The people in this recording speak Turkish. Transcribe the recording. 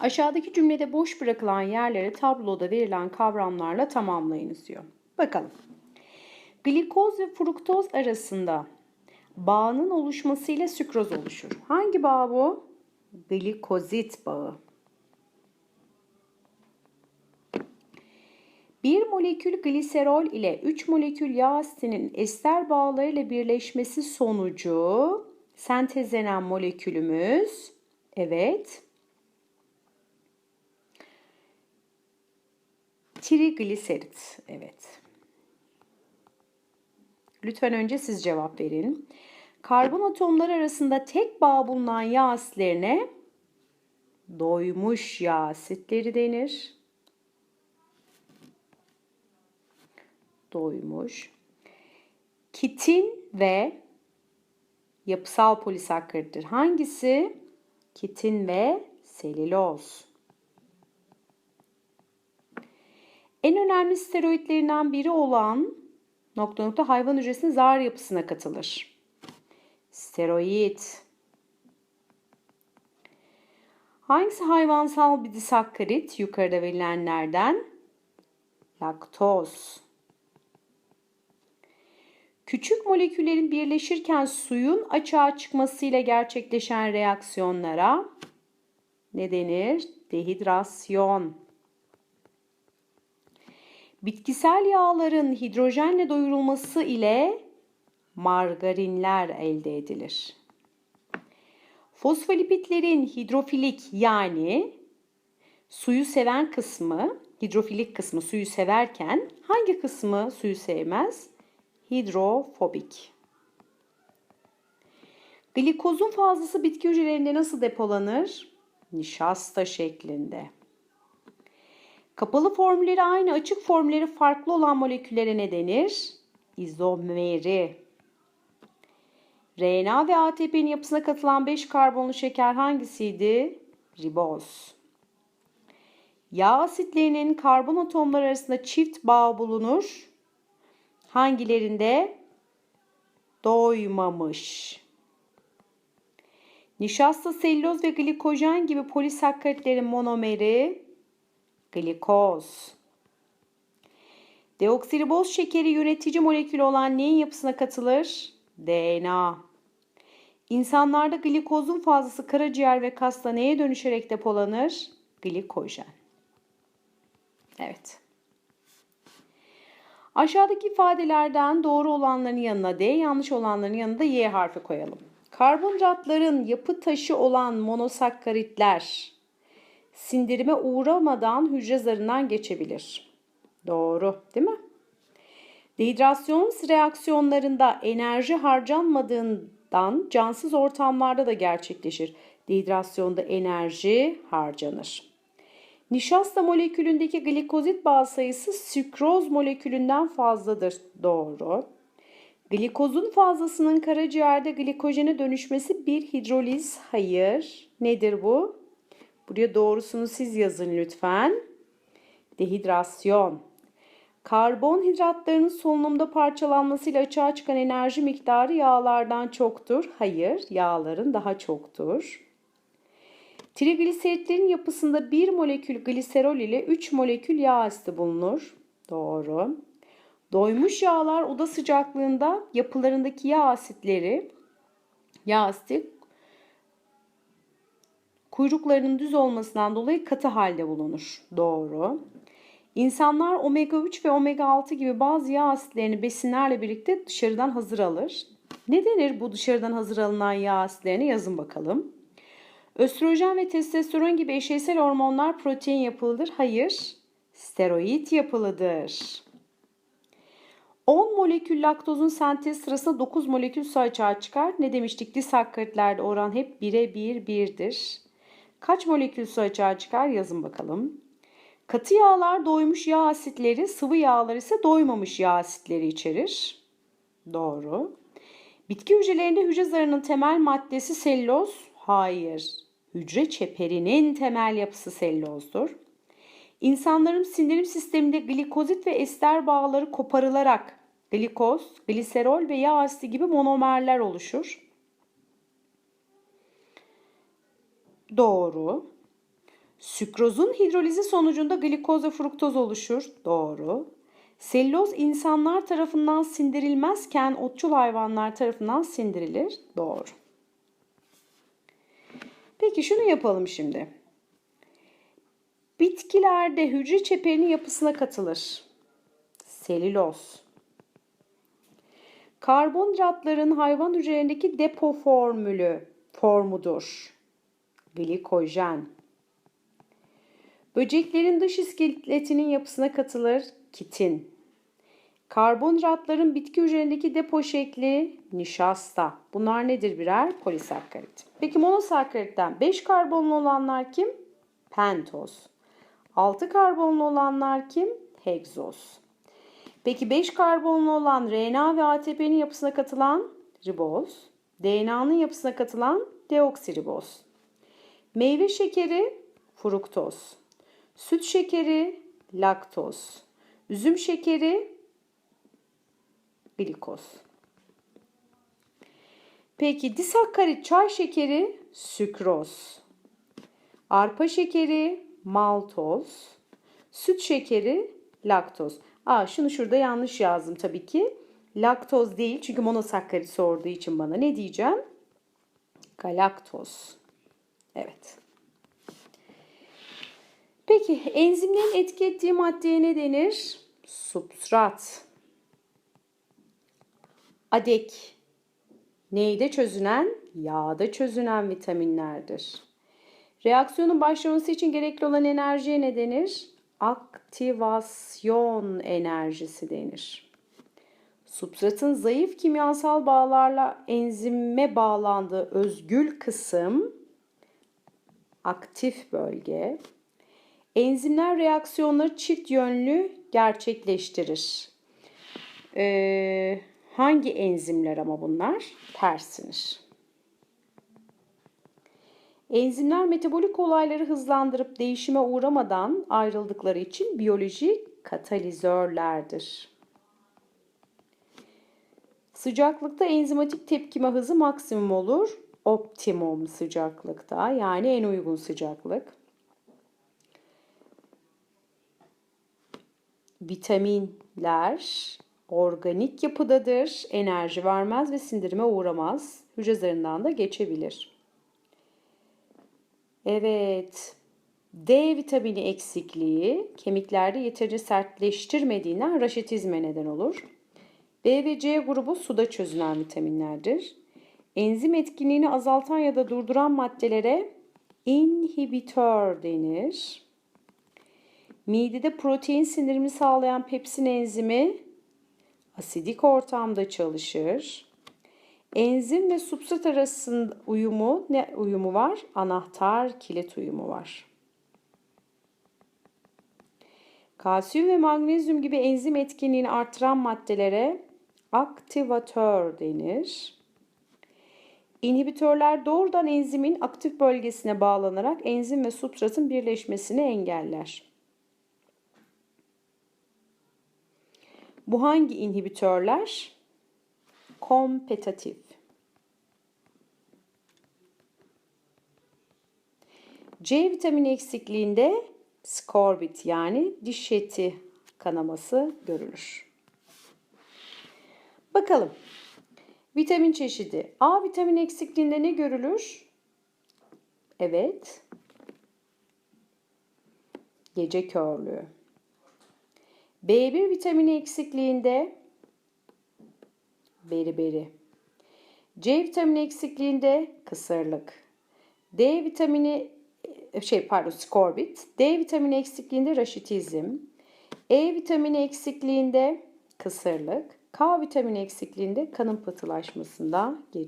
Aşağıdaki cümlede boş bırakılan yerleri tabloda verilen kavramlarla tamamlayınız diyor. Bakalım. Glikoz ve fruktoz arasında bağının oluşmasıyla sükroz oluşur. Hangi bağ bu? Glikozit bağı. Bir molekül gliserol ile 3 molekül yağ asitinin ester bağlarıyla birleşmesi sonucu sentezlenen molekülümüz evet trigliserit evet. Lütfen önce siz cevap verin. Karbon atomları arasında tek bağ bulunan yağ asitlerine doymuş yağ asitleri denir. Doymuş. Kitin ve yapısal polisakkarittir. Hangisi? Kitin ve selüloz. En önemli steroidlerinden biri olan nokta nokta hayvan hücresinin zar yapısına katılır. Steroid. Hangisi hayvansal bir disakkarit? Yukarıda verilenlerden. Laktoz. Küçük moleküllerin birleşirken suyun açığa çıkmasıyla gerçekleşen reaksiyonlara ne denir? Dehidrasyon. Bitkisel yağların hidrojenle doyurulması ile margarinler elde edilir. Fosfolipitlerin hidrofilik yani suyu seven kısmı, hidrofilik kısmı suyu severken hangi kısmı suyu sevmez? Hidrofobik. Glikozun fazlası bitki hücrelerinde nasıl depolanır? Nişasta şeklinde. Kapalı formülleri aynı, açık formülleri farklı olan moleküllere ne denir? İzomeri. RNA ve ATP'nin yapısına katılan 5 karbonlu şeker hangisiydi? Riboz. Yağ asitlerinin karbon atomları arasında çift bağ bulunur. Hangilerinde? Doymamış. Nişasta, selüloz ve glikojen gibi polisakkaritlerin monomeri glikoz. Deoksiriboz şekeri yönetici molekülü olan neyin yapısına katılır? DNA. İnsanlarda glikozun fazlası karaciğer ve kasta neye dönüşerek depolanır? Glikojen. Evet. Aşağıdaki ifadelerden doğru olanların yanına D, yanlış olanların yanına Y harfi koyalım. Karbonhidratların yapı taşı olan monosakkaritler sindirime uğramadan hücre zarından geçebilir. Doğru, değil mi? Dehidrasyon reaksiyonlarında enerji harcanmadığından cansız ortamlarda da gerçekleşir. Dehidrasyonda enerji harcanır. Nişasta molekülündeki glikozit bağ sayısı sükroz molekülünden fazladır. Doğru. Glikozun fazlasının karaciğerde glikojene dönüşmesi bir hidroliz. Hayır. Nedir bu? Buraya doğrusunu siz yazın lütfen. Dehidrasyon. Karbonhidratların solunumda parçalanmasıyla açığa çıkan enerji miktarı yağlardan çoktur. Hayır, yağların daha çoktur. Trigliseritlerin yapısında bir molekül gliserol ile 3 molekül yağ asidi bulunur. Doğru. Doymuş yağlar oda sıcaklığında yapılarındaki yağ asitleri yağ asidi kuyruklarının düz olmasından dolayı katı halde bulunur. Doğru. İnsanlar omega 3 ve omega 6 gibi bazı yağ asitlerini besinlerle birlikte dışarıdan hazır alır. Ne denir bu dışarıdan hazır alınan yağ asitlerini yazın bakalım. Östrojen ve testosteron gibi eşeysel hormonlar protein yapılıdır. Hayır, steroid yapılıdır. 10 molekül laktozun sentez sırasında 9 molekül su açığa çıkar. Ne demiştik? Disakkaritlerde oran hep 1'e 1, 1'dir. Kaç molekül su açığa çıkar yazın bakalım. Katı yağlar doymuş yağ asitleri, sıvı yağlar ise doymamış yağ asitleri içerir. Doğru. Bitki hücrelerinde hücre zarının temel maddesi selüloz. Hayır. Hücre çeperinin temel yapısı selülozdur. İnsanların sindirim sisteminde glikozit ve ester bağları koparılarak glikoz, gliserol ve yağ asidi gibi monomerler oluşur. Doğru. Sükrozun hidrolizi sonucunda glikoz ve fruktoz oluşur. Doğru. Selüloz insanlar tarafından sindirilmezken otçul hayvanlar tarafından sindirilir. Doğru. Peki şunu yapalım şimdi. Bitkilerde hücre çeperinin yapısına katılır. Selüloz. Karbonhidratların hayvan hücrelerindeki depo formülü formudur. Glikojen. Böceklerin dış iskeletinin yapısına katılır kitin. Karbonhidratların bitki hücrelerindeki depo şekli nişasta. Bunlar nedir birer? Polisakkarit. Peki monosakkaritten 5 karbonlu olanlar kim? Pentoz. 6 karbonlu olanlar kim? Hegzoz. Peki 5 karbonlu olan RNA ve ATP'nin yapısına katılan riboz. DNA'nın yapısına katılan deoksiriboz. Meyve şekeri fruktoz. Süt şekeri laktoz. Üzüm şekeri glikoz. Peki disakkarit çay şekeri sükroz. Arpa şekeri maltoz. Süt şekeri laktoz. Aa şunu şurada yanlış yazdım tabii ki. Laktoz değil çünkü monosakkarit sorduğu için bana ne diyeceğim? Galaktoz. Evet. Peki enzimlerin etki ettiği maddeye ne denir? Substrat. Adek. Neyde çözünen? Yağda çözünen vitaminlerdir. Reaksiyonun başlaması için gerekli olan enerjiye ne denir? Aktivasyon enerjisi denir. Substratın zayıf kimyasal bağlarla enzime bağlandığı özgül kısım aktif bölge. Enzimler reaksiyonları çift yönlü gerçekleştirir. Ee, hangi enzimler ama bunlar? Tersinir. Enzimler metabolik olayları hızlandırıp değişime uğramadan ayrıldıkları için biyolojik katalizörlerdir. Sıcaklıkta enzimatik tepkime hızı maksimum olur. Optimum sıcaklıkta yani en uygun sıcaklık. Vitaminler organik yapıdadır. Enerji vermez ve sindirime uğramaz. Hücre zarından da geçebilir. Evet. D vitamini eksikliği kemiklerde yeterince sertleştirmediğinden raşitizme neden olur. B ve C grubu suda çözünen vitaminlerdir. Enzim etkinliğini azaltan ya da durduran maddelere inhibitör denir. Midede protein sindirimi sağlayan pepsin enzimi asidik ortamda çalışır. Enzim ve substrat arasında uyumu ne uyumu var? Anahtar kilit uyumu var. Kalsiyum ve magnezyum gibi enzim etkinliğini artıran maddelere aktivatör denir. İnhibitörler doğrudan enzimin aktif bölgesine bağlanarak enzim ve substratın birleşmesini engeller. Bu hangi inhibitörler? Kompetatif. C vitamini eksikliğinde skorbit yani diş eti kanaması görülür. Bakalım. Vitamin çeşidi. A vitamini eksikliğinde ne görülür? Evet. Gece körlüğü. B1 vitamini eksikliğinde beriberi. C vitamini eksikliğinde kısırlık. D vitamini şey pardon skorbit. D vitamini eksikliğinde raşitizm. E vitamini eksikliğinde kısırlık. K vitamini eksikliğinde kanın pıhtılaşmasında